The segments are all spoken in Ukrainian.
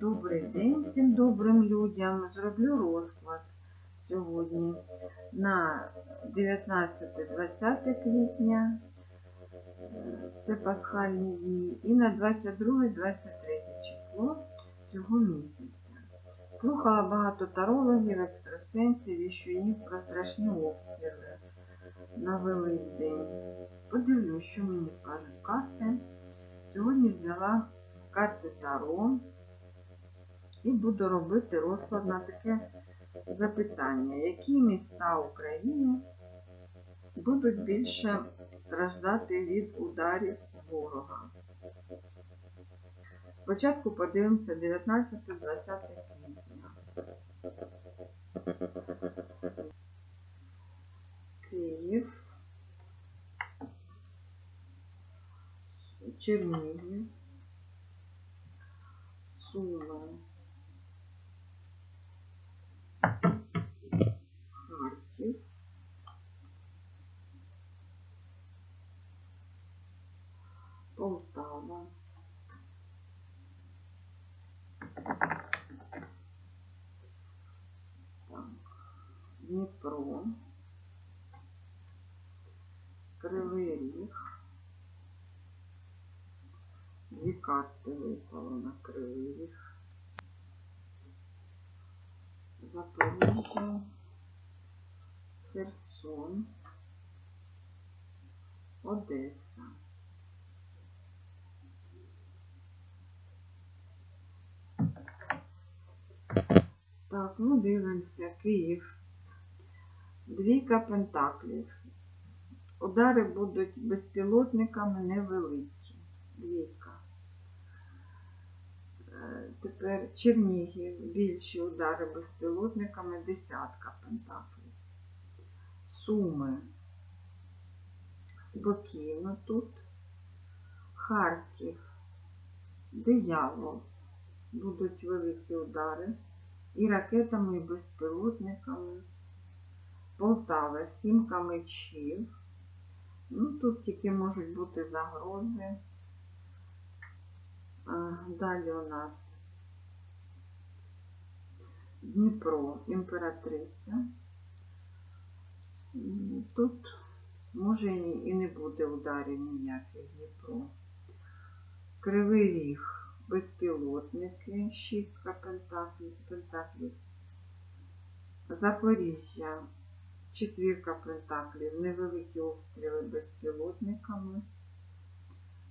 Добрий день всім добрим людям. Зроблю розклад сьогодні на 19-20 квітня. Це пасхальні дні. І на 22-23 число цього місяця. Слухала багато тарологів, екстрасенсів щоїв про страшні обстріли на Великдень. Подивлюсь, що мені скажуть карти. Сьогодні взяла карти Таро і буду робити розклад на таке запитання. Які міста України будуть більше страждати від ударів ворога? Спочатку подивимося 19-20 квітня. Київ, Чернігів, Суми, Харків, Полтава, так, Дніпро, Кривий Ріг, дві карти випало на Кривий Ріг, Запоріжжя, Херсон, Одеса. Так, ну дивимося, Київ. Двійка пентаклів. Удари будуть безпілотниками невеликі. Двійка. Е, Тепер Чернігів. Більші удари безпілотниками десятка пентаклів. Суми. Спокійно тут. Харків. Диявол. Будуть великі удари. І ракетами, і безпілотниками. Полтава, сімка мечів. Ну, тут тільки можуть бути загрози. Далі у нас Дніпро, імператриця. Тут може і не буде ударів ніяких Дніпро. Кривий ріг, безпілотники, шістка пентаклів, пентаклів. Запоріжжя, четвірка пентаклів, невеликі обстріли безпілотниками.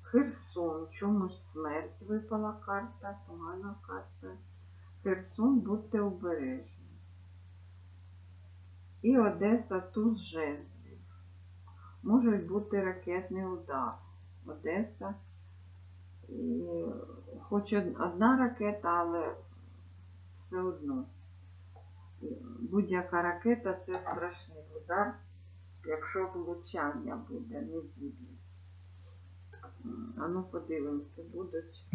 Херсон, чомусь смерть випала карта, погана карта. Херсон, будьте обережні. І Одеса туз жезлів. Може бути ракетний удар. Одеса. І хоч одна ракета, але все одно. Будь-яка ракета це страшний удар, якщо влучання буде, не зіб'є. А ну подивимося, будуть.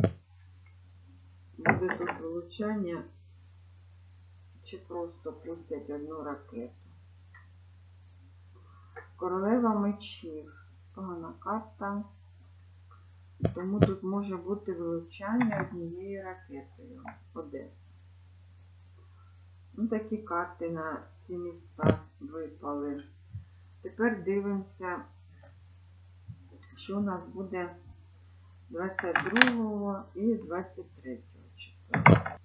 Буде тут влучання, чи просто пустять одну ракету. Королева мечів. Погана карта. Тому тут може бути влучання однією ракетою. Одеса. Ну, такі карти на ці міста випали. Тепер дивимося, що у нас буде 22 і 23 числа.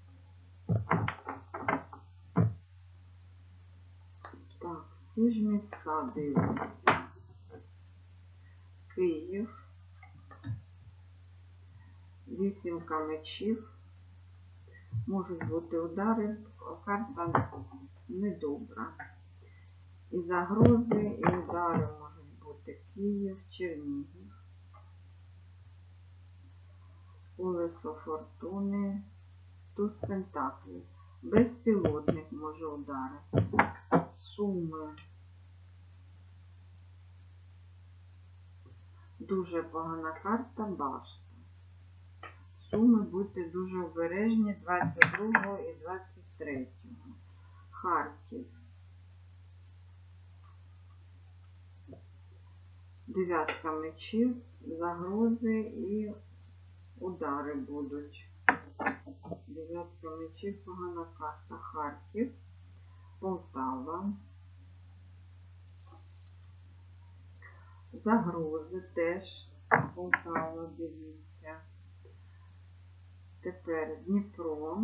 Так, ці ж міста дивимося. Київ. Вісімка мечів. Можуть бути удари, карта недобра. І загрози, і удари можуть бути Київ, Чернігів, Колесо Фортуни, Туз Пентаклів. Безпілотник може ударити. Суми. Дуже погана карта башта. Суми будьте дуже обережні 22 і 23. Харків. Дев'ятка мечів, загрози і удари будуть. Дев'ятка бачив, погана карта Харків, Полтава. Загрози теж Полтава, дивіться. Тепер Дніпро.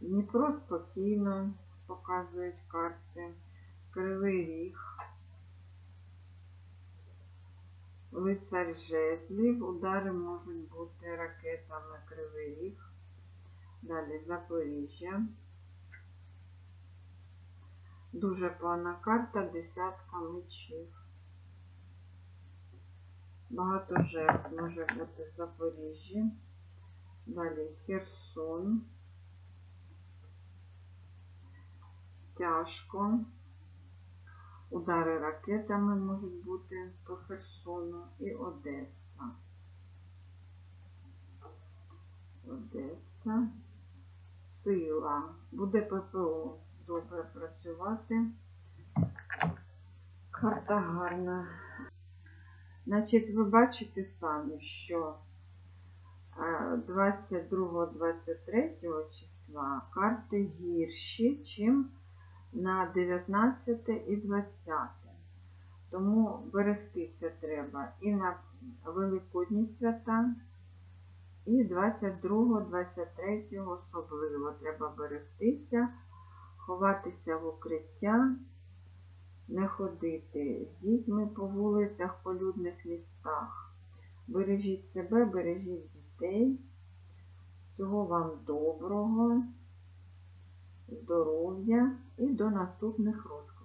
Дніпро спокійно показують карти. Кривий ріг. Лицар жезлів. Удари можуть бути ракетами Кривий ріг. Далі Запоріжжя. Дуже погана карта, десятка мечів. Багато жертв може бути в Запоріжжі. Далі Херсон. Тяжко. Удари ракетами можуть бути по Херсону і Одеса. Одеса. Сила. Буде ППО добре працювати. Карта гарна. Значить, ви бачите самі, що е, 22-23 числа карти гірші, чим на 19 і 20. Тому берегтися треба і на Великодні свята, і 22-23 особливо треба берегтися, ховатися в укриття, не ходити з дітьми по вулицях, по людних містах. Бережіть себе, бережіть дітей. Всього вам доброго, здоров'я і до наступних розкладів.